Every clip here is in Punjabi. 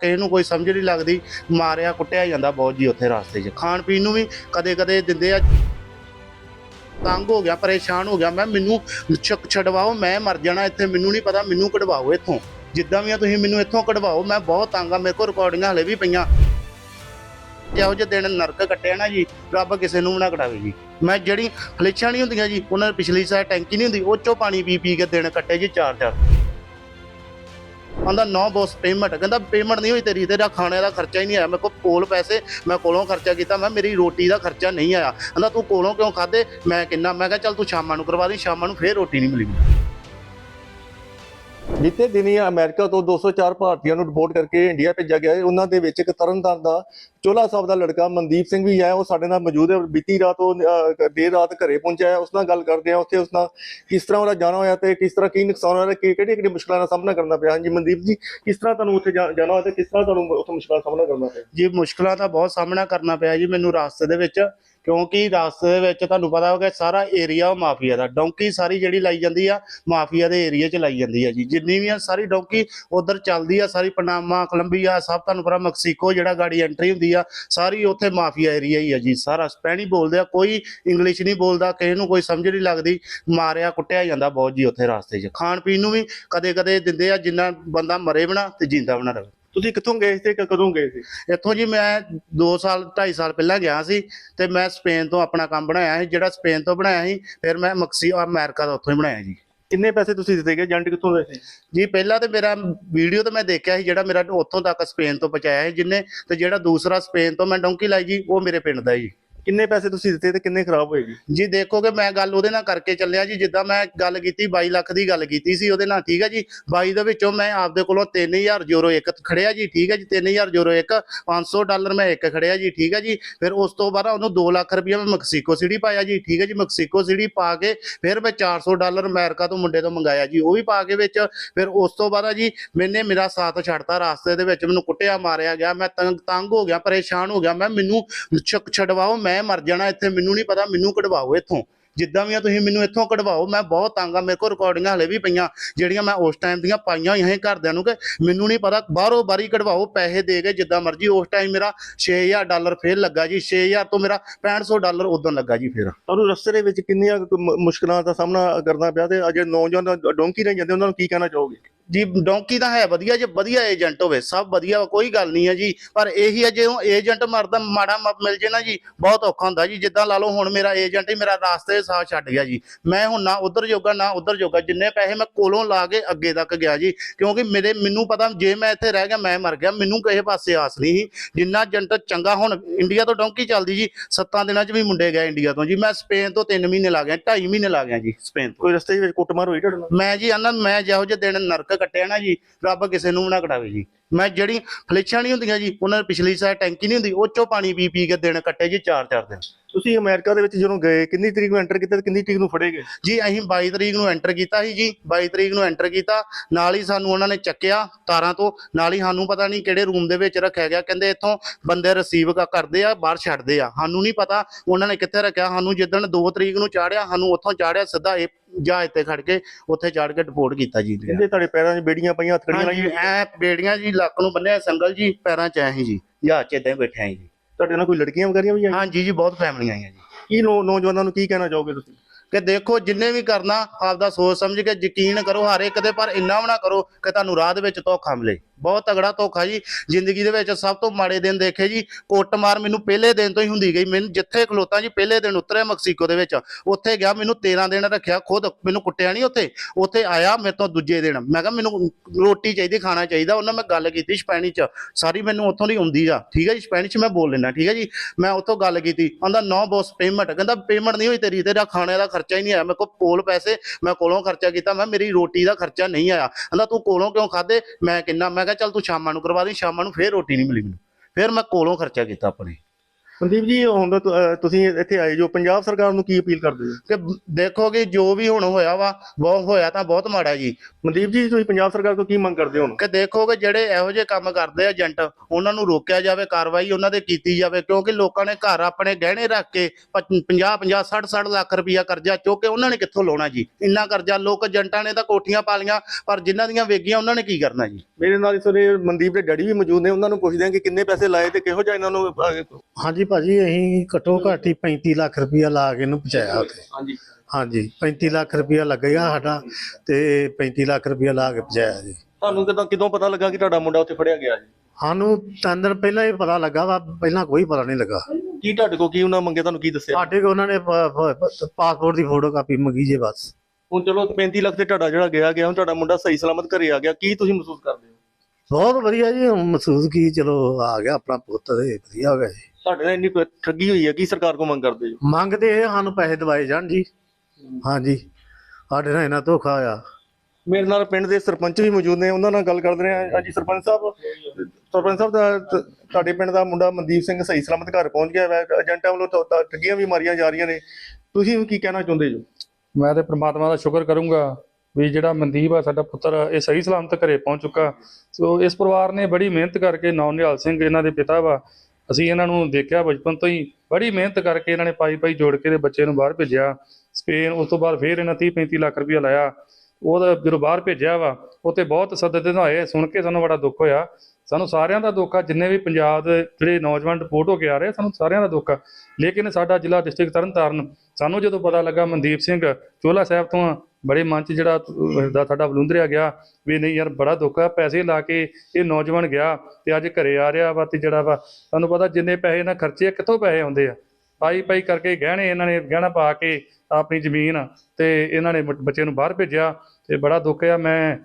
ਕਿਸੇ ਨੂੰ ਕੋਈ ਸਮਝ ਨਹੀਂ ਲੱਗਦੀ, ਮਾਰਿਆ, ਕੁੱਟਿਆ ਜਾਂਦਾ ਬਹੁਤ ਜੀ ਉੱਥੇ ਰਸਤੇ 'ਚ। ਖਾਣ ਪੀਣ ਨੂੰ ਵੀ ਕਦੇ ਕਦੇ ਦਿੰਦੇ ਆ। ਤੰਗ ਹੋ ਗਿਆ, ਪਰੇਸ਼ਾਨ ਹੋ ਗਿਆ, ਮੈਂ ਮੈਨੂੰ ਛਡਵਾਓ, ਮੈਂ ਮਰ ਜਾਣਾ ਇੱਥੇ, ਮੈਨੂੰ ਨਹੀਂ ਪਤਾ, ਮੈਨੂੰ ਕਢਵਾਓ ਇੱਥੋਂ। ਜਿੱਦਾਂ ਵੀ ਆ ਤੁਸੀਂ ਮੈਨੂੰ ਇੱਥੋਂ ਕਢਵਾਓ, ਮੈਂ ਬਹੁਤ ਤੰਗ ਆ, ਮੇਰੇ ਕੋਲ ਰਿਕਾਰਡਿੰਗਾਂ ਹਲੇ ਵੀ ਪਈਆਂ। ਜਿਹੋ ਜਿਹੇ ਦਿਨ ਨਰਕ ਕੱਟਿਆ ਨਾ ਜੀ, ਰੱਬ ਕਿਸੇ ਨੂੰ ਵੀ ਨਾ ਕਟਾਵੇ ਜੀ। ਮੈਂ ਜਿਹੜੀ ਫਲਿੱਛਾਂ ਨਹੀਂ ਹੁੰਦੀਆਂ ਜੀ, ਉਹਨਾਂ ਦੀ ਪਿਛਲੀ ਸਾਈਡ ਟੈਂਕੀ ਨਹੀਂ ਹੁੰਦੀ, ਉਹ ਚੋਂ ਪਾਣੀ ਪੀ ਪੀ ਕੇ ਦਿਨ ਕੱਟੇ ਜੀ ਚਾਰ ਚਾਰ ਆਂਦਾ, ਨੋ ਬੋਸ ਪੇਮੈਂਟ ਕਹਿੰਦਾ ਪੇਮੈਂਟ ਨਹੀਂ ਹੋਈ ਤੇਰੀ ਤੇਰਾ ਖਾਣੇ ਦਾ ਖਰਚਾ ਹੀ ਨਹੀਂ ਆਇਆ। ਮੇਰੇ ਕੋਲ ਕੋਲ ਪੈਸੇ, ਮੈਂ ਕੋਲੋਂ ਖਰਚਾ ਕੀਤਾ, ਮੈਂ ਮੇਰੀ ਰੋਟੀ ਦਾ ਖਰਚਾ ਨਹੀਂ ਆਇਆ। ਕਹਿੰਦਾ ਤੂੰ ਕੋਲੋਂ ਕਿਉਂ ਖਾਦੇ ਮੈਂ ਕਿੰਨਾ? ਮੈਂ ਕਿਹਾ, ਚੱਲ ਤੂੰ ਸ਼ਾਮਾਂ ਨੂੰ ਕਰਵਾ ਦੇ, ਸ਼ਾਮਾਂ ਨੂੰ ਫੇਰ ਰੋਟੀ ਨਹੀਂ ਮਿਲੀ ਬੀਤੇ ਦਿਨੀ ਅਮਰੀਕਾ ਤੋਂ 204 ਭਾਰਤੀਆਂ ਨੂੰ ਰਿਪੋਰਟ ਕਰਕੇ ਇੰਡੀਆ ਭੇਜਿਆ ਗਿਆ ਹੈ। ਉਹਨਾਂ ਦੇ ਵਿੱਚ ਇੱਕ ਤਰਨਤਾਰਨ ਦਾ ਚੋਲਾ ਸਾਹਿਬ ਦਾ ਲੜਕਾ ਮਨਦੀਪ ਸਿੰਘ ਵੀ ਹੈ। ਉਹ ਸਾਡੇ ਨਾਲ ਮੌਜੂਦ ਹੈ। ਬੀਤੀ ਰਾਤ ਉਹ ਦੇਰ ਰਾਤ ਘਰੇ ਪਹੁੰਚਿਆ ਹੈ। ਉਸ ਨਾਲ ਗੱਲ ਕਰਦੇ ਆ ਉੱਥੇ ਉਸ ਨਾਲ ਕਿਸ ਤਰ੍ਹਾਂ ਉਹਦਾ ਜਾਣਾ ਹੋਇਆ ਤੇ ਕਿਸ ਤਰ੍ਹਾਂ ਕੀ ਨੁਕਸਾਨ ਹੋਇਆ ਤੇ ਕਿਹੜੀ ਕਿਹੜੀ ਮੁਸ਼ਕਲਾਂ ਦਾ ਸਾਹਮਣਾ ਕਰਨਾ ਪਿਆ? ਹਾਂਜੀ ਮਨਦੀਪ ਜੀ, ਕਿਸ ਤਰ੍ਹਾਂ ਤੁਹਾਨੂੰ ਉੱਥੇ ਜਾ- ਜਾਣਾ ਹੋਇਆ ਤੇ ਕਿਸ ਤਰ੍ਹਾਂ ਤੁਹਾਨੂੰ ਉੱਥੇ ਮੁਸ਼ਕਲਾਂ ਦਾ ਸਾਹਮਣਾ ਕਰਨਾ ਪਿਆ? ਜੀ, ਮੁਸ਼ਕਲਾਂ ਦਾ ਬਹੁਤ ਸਾਹਮਣਾ ਕਰਨਾ ਪਿਆ ਜੀ ਮੈਨੂੰ ਰਾਸਤੇ ਦੇ ਵਿੱਚ। ਕਿਉਂਕਿ ਰਸਤੇ ਦੇ ਵਿੱਚ ਤੁਹਾਨੂੰ ਪਤਾ ਹੋਗਾ ਸਾਰਾ ਏਰੀਆ ਮਾਫੀਆ ਦਾ, ਡੌਂਕੀ ਸਾਰੀ ਜਿਹੜੀ ਲਾਈ ਜਾਂਦੀ ਆ, ਮਾਫੀਆ ਦੇ ਏਰੀਆ 'ਚ ਲਾਈ ਜਾਂਦੀ ਆ ਜੀ। ਜਿੰਨੀ ਵੀ ਆ ਸਾਰੀ ਡੌਂਕੀ ਉਧਰ ਚੱਲਦੀ ਆ, ਸਾਰੀ ਪਨਾਮਾ, ਕੋਲੰਬੀਆ, ਸਭ ਤੁਹਾਨੂੰ ਪਤਾ ਮੈਕਸੀਕੋ ਜਿਹੜਾ ਗਾੜੀ ਐਂਟਰੀ ਹੁੰਦੀ ਆ, ਸਾਰੀ ਉੱਥੇ ਮਾਫੀਆ ਏਰੀਆ ਹੀ ਆ ਜੀ। ਸਾਰਾ ਸਪੈਨਿ ਬੋਲਦੇ ਆ, ਕੋਈ ਇੰਗਲਿਸ਼ ਨਹੀਂ ਬੋਲਦਾ, ਕਿਸੇ ਨੂੰ ਕੋਈ ਸਮਝ ਨਹੀਂ ਲੱਗਦੀ, ਮਾਰਿਆ, ਕੁੱਟਿਆ ਜਾਂਦਾ ਬਹੁਤ ਜੀ ਉੱਥੇ ਰਸਤੇ 'ਚ। ਖਾਣ ਪੀਣ ਨੂੰ ਵੀ ਕਦੇ ਕਦੇ ਦਿੰਦੇ ਆ, ਜਿੰਨਾ ਬੰਦਾ ਮਰੇ ਬਣਾ ਤੇ ਜਿੰਦਾ ਬਣਾ ਰਹੇ ਤੁਸੀਂ ਕਿੱਥੋਂ ਗਏ ਸੀ ਤੇ ਕ- ਕਦੋਂ ਗਏ ਸੀ? ਇੱਥੋਂ ਜੀ ਮੈਂ 2 ਸਾਲ 2.5 ਸਾਲ ਪਹਿਲਾਂ ਗਿਆ ਸੀ ਤੇ ਮੈਂ ਸਪੇਨ ਤੋਂ ਆਪਣਾ ਕੰਮ ਬਣਾਇਆ ਸੀ। ਜਿਹੜਾ ਸਪੇਨ ਤੋਂ ਬਣਾਇਆ ਸੀ ਫਿਰ ਮੈਂ ਮਕਸੀ ਅਮਰੀਕਾ ਦਾ ਉੱਥੋਂ ਹੀ ਬਣਾਇਆ ਜੀ। ਕਿੰਨੇ ਪੈਸੇ ਤੁਸੀਂ ਦਿੱਤੇ ਗਏ? ਏਜੰਟ ਕਿੱਥੋਂ ਦੇ ਸੀ? ਜੀ ਪਹਿਲਾਂ ਤੇ ਮੇਰਾ ਵੀਡੀਓ ਤੇ ਮੈਂ ਦੇਖਿਆ ਸੀ ਜਿਹੜਾ ਮੇਰਾ ਉੱਥੋਂ ਤੱਕ ਸਪੇਨ ਤੋਂ ਪਹੁੰਚਾਇਆ ਸੀ ਜਿੰਨੇ ਤੇ ਜਿਹੜਾ ਦੂਸਰਾ ਸਪੇਨ ਤੋਂ ਮੈਂ ਡੌਂਕੀ ਲਾਈ ਜੀ ਉਹ ਮੇਰੇ ਪਿੰਡ ਦਾ ਜੀ। ਕਿੰਨੇ ਪੈਸੇ ਤੁਸੀਂ ਦਿੱਤੇ ਤੇ ਕਿੰਨੇ ਖਰਾਬ ਹੋਏ ਜੀ? ਜੀ, ਦੇਖੋਗੇ, ਮੈਂ ਗੱਲ ਉਹਦੇ ਨਾਲ ਕਰਕੇ ਚੱਲਿਆ ਜੀ, ਜਿੱਦਾਂ ਮੈਂ ਗੱਲ ਕੀਤੀ 22 ਲੱਖ ਦੀ ਗੱਲ ਕੀਤੀ ਸੀ ਉਹਦੇ ਨਾਲ, ਠੀਕ ਹੈ ਜੀ? 22 ਦੇ ਵਿੱਚੋਂ ਮੈਂ ਆਪਦੇ ਕੋਲੋਂ 3000 ਯੂਰੋ ਇੱਕ ਖੜਿਆ ਜੀ, ਠੀਕ ਹੈ ਜੀ? 3000 ਯੂਰੋ ਇੱਕ 500 ਡਾਲਰ ਮੈਂ ਇੱਕ ਖੜਿਆ ਜੀ, ਠੀਕ ਹੈ ਜੀ? ਫਿਰ ਉਸ ਤੋਂ ਬਾਅਦ ਉਹਨੂੰ 2 ਲੱਖ ਰੁਪਇਆ ਮੈਂ ਮੈਕਸੀਕੋ ਸਿਟੀ ਪਾਇਆ ਜੀ, ਠੀਕ ਹੈ ਜੀ? ਮੈਕਸੀਕੋ ਸਿਟੀ ਪਾ ਕੇ ਫਿਰ ਮੈਂ 400 ਡਾਲਰ ਅਮਰੀਕਾ ਤੋਂ ਮੁੰਡੇ ਤੋਂ ਮੰਗਾਇਆ ਜੀ, ਉਹ ਵੀ ਪਾ ਕੇ ਵਿੱਚ। ਫਿਰ ਉਸ ਤੋਂ ਬਾਅਦ ਜੀ, ਮੈਨੇ ਮੇਰਾ ਸਾਥ ਛੱਡਤਾ, ਰਾਸਤੇ ਦੇ ਵਿੱਚ ਮੈਨੂੰ ਕੁੱਟਿਆ, ਮਾਰਿਆ ਗਿਆ, ਮੈਂ ਤੰਗ ਤੰਗ ਹੋ ਗਿਆ, ਪਰੇਸ਼ਾਨ ਹੋ ਗਿਆ, ਮੈਂ, ਮੈਨੂੰ ਛਕ ਛਡਵਾਓ, ਮੈਂ ਮਰ ਜਾਣਾ, ਇੱਥੇ ਮੈਨੂੰ ਨਹੀਂ ਪਤਾ, ਮੈਨੂੰ ਕਢਵਾਓ ਇੱਥੋਂ। ਜਿੱਦਾਂ ਵੀ ਆ ਤੁਸੀਂ ਮੈਨੂੰ ਇੱਥੋਂ ਕਢਵਾਓ, ਮੈਂ ਬਹੁਤ ਤੰਗ ਆ, ਮੇਰੇ ਕੋਲ ਰਿਕਾਰਡਿੰਗਾਂ ਹਲੇ ਵੀ ਪਈਆਂ, ਜਿਹੜੀਆਂ ਮੈਂ ਉਸ ਟਾਈਮ ਦੀਆਂ ਪਾਈਆਂ ਹੋਈਆਂ ਸੀ ਘਰਦਿਆਂ ਨੂੰ ਕਿ ਮੈਨੂੰ ਨਹੀਂ ਪਤਾ, ਬਾਹਰੋਂ ਬਾਰੀ ਕਢਵਾਓ, ਪੈਸੇ ਦੇ ਕੇ ਜਿੱਦਾਂ ਮਰਜ਼ੀ, ਉਸ ਟਾਈਮ ਮੇਰਾ 6000 ਡਾਲਰ ਫੇਰ ਲੱਗਾ ਜੀ 6000 ਤੋਂ ਮੇਰਾ 6500 ਡਾਲਰ ਉਦੋਂ ਲੱਗਾ ਜੀ ਫੇਰ। ਤੁਹਾਨੂੰ ਰਸਤੇ ਦੇ ਵਿੱਚ ਕਿੰਨੀਆਂ ਕੁ ਮੁਸ਼ਕਲਾਂ ਦਾ ਸਾਹਮਣਾ ਕਰਨਾ ਪਿਆ ਤੇ ਅਜੇ ਨੌਜਵਾਨ ਡੋਂਕੀ ਨਹੀਂ ਜਾਂਦੇ, ਉਹਨਾਂ ਨੂੰ ਕੀ ਕਹਿਣਾ ਚਾਹੋਗੇ? ਜੀ ਡੌਂਕੀ ਤਾਂ ਹੈ ਵਧੀਆ ਜੇ ਵਧੀਆ ਏਜੰਟ ਹੋਵੇ ਸਭ ਵਧੀਆ ਕੋਈ ਗੱਲ ਨਹੀਂ ਹੈ ਜੀ। ਪਰ ਇਹੀ ਹੈ ਜੇ ਏਜੰਟ ਮਰਦਾ ਮਾੜਾ ਮਿਲ ਜੇ ਨਾ ਜੀ ਬਹੁਤ ਔਖਾ ਹੁੰਦਾ ਜੀ। ਜਿੱਦਾਂ ਲਾ ਲਓ ਹੁਣ ਮੇਰਾ ਏਜੰਟ ਹੀ ਮੇਰਾ ਰਾਸਤੇ ਸਾਥ ਛੱਡ ਗਿਆ ਜੀ। ਮੈਂ ਹੁਣ ਨਾ ਉਧਰ ਜੋਗਾ ਨਾ ਉਧਰ ਜੋਗਾ ਜਿੰਨੇ ਪੈਸੇ ਮੈਂ ਕੋਲੋਂ ਲਾ ਕੇ ਅੱਗੇ ਤੱਕ ਗਿਆ ਜੀ। ਕਿਉਂਕਿ ਮੇਰੇ ਮੈਨੂੰ ਪਤਾ ਜੇ ਮੈਂ ਇੱਥੇ ਰਹਿ ਗਿਆ ਮੈਂ ਮਰ ਗਿਆ ਮੈਨੂੰ ਕਿਸੇ ਪਾਸੇ ਆਸ ਨਹੀਂ ਸੀ। ਜਿੰਨਾ ਏਜੰਟ ਚੰਗਾ ਹੁਣ ਇੰਡੀਆ ਤੋਂ ਡੌਂਕੀ ਚੱਲਦੀ ਜੀ ਸੱਤਾਂ ਦਿਨਾਂ 'ਚ ਵੀ ਮੁੰਡੇ ਗਏ ਇੰਡੀਆ ਤੋਂ ਜੀ। ਮੈਂ ਸਪੇਨ ਤੋਂ 3 ਮਹੀਨੇ ਲਾ ਗਿਆ 2.5 ਮਹੀਨੇ ਲਾ ਗਿਆ ਜੀ ਸਪੇਨ ਤੋਂ। ਕੋਈ ਰਸਤੇ ਵਿੱਚ ਕੁੱਟਮਾਰ ਹੋਈ ਤੁਹਾਡੇ ਨਾਲ? ਮੈਂ ਜੀ ਆਨੰਦ ਮੈਂ ਜਿਹੋ ਜਿਹੇ ਦਿਨ ਨਰਕ ਕੱਟਿਆ ਨਾ ਜੀ ਰੱਬ ਕਿਸੇ ਨੂੰ ਨਾ ਕਟਾਵੇ ਜੀ। ਮੈਂ ਜਿਹੜੀ ਫਲਿੱਛਾਂ ਨਹੀਂ ਹੁੰਦੀਆਂ ਜੀ ਉਹਨਾਂ ਦੀ ਪਿਛਲੀ ਸਾਈਡ ਟੈਂਕੀ ਨਹੀਂ ਹੁੰਦੀ ਉਹ ਚੋਂ ਪਾਣੀ ਪੀ ਪੀ ਕੇ ਦਿਨ ਕੱਟੇ ਜੀ ਚਾਰ ਚਾਰ ਦਿਨ। ਤੁਸੀਂ ਅਮਰੀਕਾ ਦੇ ਵਿੱਚ ਜਦੋਂ ਗਏ ਕਿੰਨੀ ਤਰੀਕ ਨੂੰ ਐਂਟਰ ਕੀਤਾ ਤੇ ਕਿੰਨੀ ਤਰੀਕ ਨੂੰ ਫੜੇ ਗਏ? ਜੀ ਅਸੀਂ 22 ਤਰੀਕ ਨੂੰ ਐਂਟਰ ਕੀਤਾ ਸੀ ਜੀ 22 ਤਰੀਕ ਨੂੰ ਐਂਟਰ ਕੀਤਾ ਨਾਲ ਹੀ ਸਾਨੂੰ ਉਹਨਾਂ ਨੇ ਚੱਕਿਆ ਤਾਰਾਂ ਤੋਂ ਨਾਲ ਹੀ ਸਾਨੂੰ ਪਤਾ ਨਹੀਂ ਕਿਹੜੇ ਰੂਮ ਦੇ ਵਿੱਚ ਰੱਖਿਆ ਗਿਆ ਕਹਿੰਦੇ ਇੱਥੋਂ ਬੰਦੇ ਰਿਸੀਵ ਕਰਦੇ ਆ ਬਾਹਰ ਛੱਡਦੇ ਆ। ਸਾਨੂੰ ਨਹੀਂ ਪਤਾ ਉਹਨਾਂ ਨੇ ਕਿੱਥੇ ਰੱਖਿਆ ਸਾਨੂੰ ਜਿੱਦਣ 2 ਤਰੀਕ ਨੂੰ ਚਾੜਿਆ ਸਾਨੂੰ ਉੱਥੋਂ ਚਾੜਿਆ ਸਿੱਧਾ ਇਹ ਜਹਾਜ਼ ਤੇ ਖੜ ਕੇ ਉੱਥੇ ਚੜ ਕੇ ਡਿਪੋਰਟ ਕੀਤਾ ਜੀ ਕਹਿੰਦੇ ਤੁਹਾਡੇ ਪੈਰਾਂ 'ਚ ਬੇੜੀਆਂ ਪਈਆਂ ਹੱਥਕੜੀਆਂ ਹਾਂਜੀ ਲਾਈਆਂ ਐ ਬੇੜੀਆਂ ਜੀ ਲੱਕ ਨੂੰ ਬੰਨਿਆ ਸੰਗਲ ਜੀ ਪੈਰਾਂ 'ਚ ਐ ਹੀ ਜੀ ਜਹਾਜ਼ 'ਚ ਏਦਾਂ ਹੀ ਬੈਠੇ ਆਂ ਜੀ। ਤੁਹਾਡੇ ਨਾਲ ਕੋਈ ਲੜਕੀਆਂ ਵਗੈਰੀਆਂ ਵੀ ਆਈਆਂ? ਹਾਂਜੀ ਜੀ ਬਹੁਤ ਫੈਮਲੀਆਂ ਆਈਆਂ ਜੀ। ਕੀ ਨੌ- ਨੌਜਵਾਨਾਂ ਨੂੰ ਕੀ ਕਹਿਣਾ ਚਾਹੋਗੇ ਤੁਸੀਂ? ਕਿ ਦੇਖੋ ਜਿੰਨੇ ਵੀ ਕਰਨਾ ਆਪਦਾ ਸੋਚ ਸਮਝ ਕੇ ਯਕੀਨ ਕਰੋ ਹਰ ਇੱਕ ਤੇ ਪਰ ਇੰਨਾ ਵੀ ਨਾ ਕਰੋ ਕਿ ਤੁਹਾਨੂੰ ਰਾਹ ਦੇ ਵਿੱਚ ਧੋਖਾ ਮਿਲੇ। ਬਹੁਤ ਤਗੜਾ ਧੋਖਾ ਜੀ। ਜ਼ਿੰਦਗੀ ਦੇ ਵਿੱਚ ਸਭ ਤੋਂ ਮਾੜੇ ਦਿਨ ਦੇਖੇ ਜੀ। ਕੁੱਟਮਾਰ ਮੈਨੂੰ ਪਹਿਲੇ ਦਿਨ ਤੋਂ ਹੀ ਹੁੰਦੀ ਗਈ। ਮੈਨੂੰ ਜਿੱਥੇ ਖਲੋਤਾ ਜੀ, ਪਹਿਲੇ ਦਿਨ ਉਤਰਿਆ ਮੈਕਸੀਕੋ ਦੇ ਵਿੱਚ। ਉੱਥੇ ਗਿਆ, ਮੈਨੂੰ 13 ਦਿਨ ਰੱਖਿਆ। ਖੁਦ ਮੈਨੂੰ ਕੁੱਟਿਆ ਨਹੀਂ ਉੱਥੇ। ਉੱਥੇ ਆਇਆ ਮੇਰੇ ਤੋਂ ਦੂਜੇ ਦਿਨ। ਮੈਂ ਕਿਹਾ, ਮੈਨੂੰ ਰੋਟੀ ਚਾਹੀਦੀ, ਖਾਣਾ ਚਾਹੀਦਾ। ਉਹਨਾਂ ਮੈਂ ਗੱਲ ਕੀਤੀ ਸਪੈਨਿਸ਼। ਚ ਸਾਰੀ ਮੈਨੂੰ ਉੱਥੋਂ ਦੀ ਆਉਂਦੀ ਆ। ਠੀਕ ਹੈ ਜੀ, ਸਪੈਨਿਸ਼ ਮੈਂ ਬੋਲ ਲੈਣਾ ਠੀਕ ਹੈ ਜੀ, ਮੈਂ ਉੱਥੋਂ ਗੱਲ ਕੀਤੀ। ਕਹਿੰਦਾ, ਨੋ ਬੋਸ ਪੇਮੈਂਟ ਕਹਿੰਦਾ ਪੇਮੈਂਟ ਨਹੀਂ ਹੋਈ ਤੇਰੀ। ਤੇਰਾ ਖਾਣੇ ਦਾ ਖਰਚਾ ਹੀ ਨਹੀਂ ਆਇਆ। ਮੇਰੇ ਕੋਲ ਕੋਲ ਪੈਸੇ, ਮੈਂ ਕੋਲੋਂ ਖਰਚਾ ਕੀਤਾ। ਮੈਂ ਮੇਰੀ ਰੋਟੀ ਦਾ ਖਰਚਾ ਨਹੀਂ ਆਇਆ। ਕਹਿੰਦਾ, ਤੂੰ ਕੋਲੋਂ ਕਿਉਂ ਖਾਦੇ ਮੈਂ ਕਿੰਨਾ, ਮੈਂ ਕਿਹਾ ਚੱਲ ਤੂੰ ਸ਼ਾਮਾਂ ਨੂੰ ਕਰਵਾ ਦੇ, ਸ਼ਾਮਾਂ ਨੂੰ ਫੇਰ ਰੋਟੀ ਨਹੀਂ ਮਿਲੀ ਮੈਨੂੰ। ਫੇਰ ਮੈਂ ਕੋਲੋਂ ਖਰਚਾ ਕੀਤਾ ਆਪਣੇ। ਮਨਦੀਪ ਜੀ ਹੁਣ ਤਾਂ ਤੁ- ਤੁਸੀਂ ਇੱਥੇ ਆਏ ਜੋ ਪੰਜਾਬ ਸਰਕਾਰ ਨੂੰ ਕੀ ਅਪੀਲ ਕਰਦੇ ਹੋ? ਕਿ ਦੇਖੋ ਕਿ ਜੋ ਵੀ ਹੁਣ ਹੋਇਆ ਵਾ ਬਹੁਤ ਹੋਇਆ ਤਾਂ ਬਹੁਤ ਮਾੜਾ ਜੀ। ਮਨਦੀਪ ਜੀ ਤੁਸੀਂ ਪੰਜਾਬ ਸਰਕਾਰ ਤੋਂ ਕੀ ਮੰਗ ਕਰਦੇ ਹੋ ਹੁਣ? ਕਿ ਦੇਖੋ ਕਿ ਜਿਹੜੇ ਇਹੋ ਜਿਹੇ ਕੰਮ ਕਰਦੇ ਆ ਏਜੰਟ ਉਹਨਾਂ ਨੂੰ ਰੋਕਿਆ ਜਾਵੇ ਕਾਰਵਾਈ ਉਹਨਾਂ ਦੇ ਕੀਤੀ ਜਾਵੇ ਕਿਉਂਕਿ ਲੋਕਾਂ ਨੇ ਘਰ ਆਪਣੇ ਗਹਿਣੇ ਰੱਖ ਕੇ 50 50 60 60 ਲੱਖ ਰੁਪਇਆ ਕਰਜ਼ਾ ਚੁੱਕ ਕੇ ਉਹਨਾਂ ਨੇ ਕਿੱਥੋਂ ਲਾਉਣਾ ਜੀ? ਇੰਨਾ ਕਰਜ਼ਾ ਲੋਕ ਏਜੰਟਾਂ ਨੇ ਤਾਂ ਕੋਠੀਆਂ ਪਾ ਲਈਆਂ ਪਰ ਜਿਨ੍ਹਾਂ ਦੀਆਂ ਵੇਗੀਆਂ ਉਹਨਾਂ ਨੇ ਕੀ ਕਰਨਾ ਜੀ? ਮੇਰੇ ਨਾਲ ਇਸ ਵੇਲੇ ਮਨਦੀਪ ਦੇ ਡੈਡੀ ਵੀ ਮੌਜੂਦ ਨੇ ਉਹਨਾਂ ਨੂੰ ਪੁੱਛਦੇ ਹਾਂ ਕਿ ਕਿੰਨੇ ਪੈਸੇ ਲਾਏ ਤੇ ਕਿਹੋ ਜਿਹਾ ਇਹਨਾਂ ਨੂੰ ਹਾਂਜੀ ਭਾਜੀ ਅਸੀਂ ਘੱਟੋ ਘੱਟ ਹੀ 35 ਲੱਖ ਰੁਪਇਆ ਲਾ ਕੇ ਇਹਨੂੰ ਪਹੁੰਚਾਇਆ ਉੱਥੇ। ਹਾਂਜੀ। ਹਾਂਜੀ 35 ਲੱਖ ਰੁਪਇਆ ਲੱਗੇਗਾ ਸਾਡਾ ਤੇ 35 ਲੱਖ ਰੁਪਇਆ ਲਾ ਕੇ ਪਹੁੰਚਾਇਆ ਜੀ। ਤੁਹਾਨੂੰ ਕਿਦੋਂ ਕਿਦੋਂ ਪਤਾ ਲੱਗਾ ਕਿ ਤੁਹਾਡਾ ਮੁੰਡਾ ਉੱਥੇ ਫੜਿਆ ਗਿਆ ਜੀ? ਸਾਨੂੰ ਤਿੰਨ ਦਿਨ ਪਹਿਲਾਂ ਹੀ ਪਤਾ ਲੱਗਾ ਵਾ ਪਹਿਲਾਂ ਕੋਈ ਪਤਾ ਨਹੀਂ ਲੱਗਾ। ਕੀ ਤੁਹਾਡੇ ਕੋਲ ਕੀ ਉਹਨਾਂ ਮੰਗੇ ਤੁਹਾਨੂੰ ਕੀ ਦੱਸਿਆ? ਸਾਡੇ ਕੋਲ ਉਹਨਾਂ ਨੇ ਪ- ਪ- ਪਾਸਪੋਰਟ ਦੀ ਫੋਟੋ ਕਾਪੀ ਮੰਗੀ ਜੇ ਬਸ। ਹੁਣ ਚਲੋ 35 ਲੱਖ ਤੇ ਤੁਹਾਡਾ ਜਿਹੜਾ ਗਿਆ ਗਿਆ ਹੁਣ ਤੁਹਾਡਾ ਮੁੰਡਾ ਸਹੀ ਸਲਾਮਤ ਘਰੇ ਆ ਗਿਆ ਕੀ ਤੁਸੀਂ ਮਹਿਸੂਸ ਕਰਦੇ ਹੋ? ਬਹੁਤ ਵਧੀਆ ਜੀ ਹੁਣ ਮਹਿਸੂਸ ਕੀ ਚਲੋ ਆ ਗਿਆ ਆਪਣਾ ਪੁੱਤ ਤੇ ਵਧੀਆ ਹੋ ਗਿਆ ਜੀ। ਤੁਹਾਡੇ ਨਾਲ ਇੰਨੀ ਠੱਗੀ ਹੋਈ ਹੈ ਕੀ ਸਰਕਾਰ ਕੋ ਮੰਗ ਕਰਦੇ ਹੋ ਮੰਗਦੇ ਇਹ ਸਾਨੂੰ ਪੈਸੇ ਦਵਾਏ ਜਾਣ ਜੀ। ਹਾਂਜੀ। ਸਾਡੇ ਨਾਲ ਇਹਨਾਂ ਧੋਖਾ ਹੋਇਆ ਮੇਰੇ ਨਾਲ ਪਿੰਡ ਦੇ ਸਰਪੰਚ ਵੀ ਮੌਜੂਦ ਨੇ ਉਹਨਾਂ ਨਾਲ ਗੱਲ ਕਰਦੇ ਹਾਂ। ਹਾਂਜੀ ਸਰਪੰਚ ਸਾਹਿਬ ਸਰਪੰਚ ਸਾਹਿਬ ਦਾ ਤੁਹਾਡੇ ਪਿੰਡ ਦਾ ਮੁੰਡਾ ਮਨਦੀਪ ਸਿੰਘ ਸਹੀ ਸਲਾਮਤ ਘਰ ਪਹੁੰਚ ਗਿਆ ਹੈ ਏਜੰਟਾਂ ਵੱਲੋਂ ਠੱਗੀਆਂ ਵੀ ਮਾਰੀਆਂ ਜਾ ਰਹੀਆਂ ਨੇ। ਤੁਸੀਂ ਕੀ ਕਹਿਣਾ ਚਾਹੁੰਦੇ ਜੋ? ਮੈਂ ਤੇ ਪ੍ਰਮਾਤਮਾ ਦਾ ਸ਼ੁਕਰ ਕਰੂੰਗਾ ਵੀ ਜਿਹੜਾ ਮਨਦੀਪ ਆ ਸਾਡਾ ਪੁੱਤਰ ਇਹ ਸਹੀ ਸਲਾਮਤ ਘਰੇ ਪਹੁੰਚ ਚੁੱਕਾ। ਸੋ ਇਸ ਪਰਿਵਾਰ ਨੇ ਬੜੀ ਮਿਹਨਤ ਕਰਕੇ ਨੌ ਨਿਹਾਲ ਸਿੰਘ ਇਹਨਾਂ ਦੇ ਪਿਤਾ ਵਾ ਅਸੀਂ ਇਹਨਾਂ ਨੂੰ ਦੇਖਿਆ ਬਚਪਨ ਤੋਂ ਹੀ, ਬੜੀ ਮਿਹਨਤ ਕਰਕੇ ਇਹਨਾਂ ਨੇ ਪਾਈ ਪਾਈ ਜੋੜ ਕੇ ਦੇ ਬੱਚੇ ਨੂੰ ਬਾਹਰ ਭੇਜਿਆ। ਸਪੇਨ ਉਸ ਤੋਂ ਬਾਅਦ ਫਿਰ ਇਹਨਾਂ 30 35 ਲੱਖ ਰੁਪਇਆ ਲਾਇਆ। ਉਹਦਾ ਜਦੋਂ ਬਾਹਰ ਭੇਜਿਆ ਵਾ ਉੱਥੇ ਬਹੁਤ ਸਦਦੇ ਆਏ, ਸੁਣ ਕੇ ਸਾਨੂੰ ਬੜਾ ਦੁੱਖ ਹੋਇਆ। ਸਾਨੂੰ ਸਾਰਿਆਂ ਦਾ ਦੁੱਖ ਆ, ਜਿੰਨੇ ਵੀ ਪੰਜਾਬ ਦੇ ਜਿਹੜੇ ਨੌਜਵਾਨ ਰਿਪੋਰਟ ਹੋ ਕੇ ਆ ਰਹੇ ਸਾਨੂੰ ਸਾਰਿਆਂ ਦਾ ਦੁੱਖ ਆ। ਲੇਕਿਨ ਸਾਡਾ ਜ਼ਿਲ੍ਹਾ ਡਿਸਟ੍ਰਿਕਟ ਤਰਨਤਾਰਨ, ਸਾਨੂੰ ਜਦੋਂ ਪਤਾ ਲੱਗਾ ਮਨਦੀਪ ਸਿੰਘ ਚੋਲਾ ਸਾਹਿਬ ਤੋਂ ਬੜੇ ਮਨ ਚ ਜਿਹੜਾ ਅਹ, ਸਾਡਾ ਬਲੁੰਦਰਿਆ ਗਿਆ ਵੀ ਨਹੀਂ ਯਾਰ ਬੜਾ ਦੁੱਖ ਆ ਪੈਸੇ ਲਾ ਕੇ ਇਹ ਨੌਜਵਾਨ ਗਿਆ ਤੇ ਅੱਜ ਘਰੇ ਆ ਰਿਹਾ ਵਾ ਤੇ ਜਿਹੜਾ ਵਾ ਤੁਹਾਨੂੰ ਪਤਾ ਜਿੰਨੇ ਪੈਸੇ ਇਹਨਾਂ ਖਰਚੇ ਆ, ਕਿੱਥੋਂ ਪੈਸੇ ਆਉਂਦੇ ਆ? ਪਾਈ ਪਾਈ ਕਰਕੇ ਗਹਿਣੇ ਇਹਨਾਂ ਨੇ ਗਹਿਣਾ ਪਾ ਕੇ ਆਪਣੀ ਜ਼ਮੀਨ ਤੇ ਇਹਨਾਂ ਨੇ ਬ- ਬੱਚੇ ਨੂੰ ਬਾਹਰ ਭੇਜਿਆ ਤੇ ਬੜਾ ਦੁੱਖ ਆ ਮੈਂ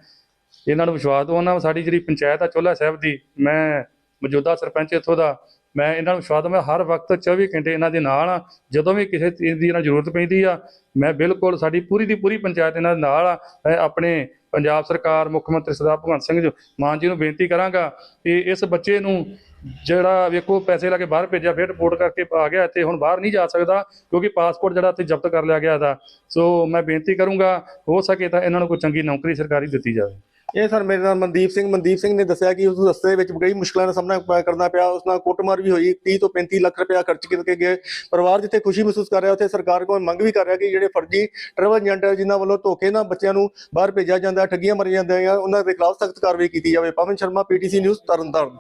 ਇਹਨਾਂ ਨੂੰ ਵਿਸ਼ਵਾਸ ਦਵਾਉਣਾ ਸਾਡੀ ਜਿਹੜੀ ਪੰਚਾਇਤ ਆ ਚੋਲਾ ਸਾਹਿਬ ਦੀ ਮੈਂ ਮੌਜੂਦਾ ਸਰਪੰਚ ਇੱਥੋਂ ਦਾ ਮੈਂ ਇਹਨਾਂ ਨੂੰ ਵਿਸ਼ਵਾਸ ਦਵਾਂ ਹਰ ਵਕਤ 24 ਘੰਟੇ ਇਹਨਾਂ ਦੇ ਨਾਲ ਆ। ਜਦੋਂ ਵੀ ਕਿਸੇ ਚੀਜ਼ ਦੀ ਇਹਨਾਂ ਜ਼ਰੂਰਤ ਪੈਂਦੀ ਆ, ਮੈਂ ਬਿਲਕੁਲ ਸਾਡੀ ਪੂਰੀ ਦੀ ਪੂਰੀ ਪੰਚਾਇਤ ਇਹਨਾਂ ਦੇ ਨਾਲ ਆ। ਮੈਂ ਆਪਣੇ ਪੰਜਾਬ ਸਰਕਾਰ, ਮੁੱਖ ਮੰਤਰੀ ਸਰਦਾਰ ਭਗਵੰਤ ਸਿੰਘ ਮਾਨ ਜੀ ਨੂੰ ਬੇਨਤੀ ਕਰਾਂਗਾ ਕਿ ਇਸ ਬੱਚੇ ਨੂੰ ਜਿਹੜਾ ਵੇਖੋ ਪੈਸੇ ਲਾ ਕੇ ਬਾਹਰ ਭੇਜਿਆ, ਫਿਰ ਰਿਪੋਰਟ ਕਰਕੇ ਆ ਗਿਆ ਤੇ ਹੁਣ ਬਾਹਰ ਨਹੀਂ ਜਾ ਸਕਦਾ ਕਿਉਂਕਿ ਪਾਸਪੋਰਟ ਜਿਹੜਾ ਇੱਥੇ ਜ਼ਬਤ ਕਰ ਲਿਆ ਗਿਆ ਦਾ ਸੋ ਮੈਂ ਬੇਨਤੀ ਕਰੂੰਗਾ, ਹੋ ਸਕੇ ਤਾਂ ਇਹਨਾਂ ਨੂੰ ਕੋਈ ਚੰਗੀ ਨੌਕਰੀ ਸਰਕਾਰੀ ਦਿੱਤੀ ਜਾਵੇ। ਇਹ ਸਰ ਮੇਰੇ ਨਾਲ ਮਨਦੀਪ ਸਿੰਘ ਮਨਦੀਪ ਸਿੰਘ ਨੇ ਦੱਸਿਆ ਕਿ ਉਸ ਰਸਤੇ ਵਿੱਚ ਕਈ ਮੁਸ਼ਕਲਾਂ ਦਾ ਸਾਹਮਣਾ ਪ- ਕਰਨਾ ਪਿਆ, ਉਸ ਨਾਲ ਕੁੱਟਮਾਰ ਵੀ ਹੋਈ 30 ਤੋਂ 35 ਲੱਖ ਰੁਪਇਆ ਖਰਚ ਕਰਕੇ ਗਏ। ਪਰਿਵਾਰ ਜਿੱਥੇ ਖੁਸ਼ੀ ਮਹਿਸੂਸ ਕਰ ਰਿਹਾ, ਉੱਥੇ ਸਰਕਾਰ ਕੋਲ ਮੰਗ ਵੀ ਕਰ ਰਿਹਾ ਕਿ ਜਿਹੜੇ ਫਰਜ਼ੀ ਟਰੈਵਲ ਏਜੰਟ ਹੈ, ਜਿਨ੍ਹਾਂ ਵੱਲੋਂ ਧੋਖੇ ਨਾਲ ਬੱਚਿਆਂ ਨੂੰ ਬਾਹਰ ਭੇਜਿਆ ਜਾਂਦਾ, ਠੱਗੀਆਂ ਮਾਰੀਆਂ ਜਾਂਦੀਆਂ ਉਹਨਾਂ ਦੇ ਖਿਲਾਫ ਸਖਤ ਕਾਰਵਾਈ ਕੀਤੀ ਜਾਵੇ। Pawan Sharma, PTC News, Tarn Taran.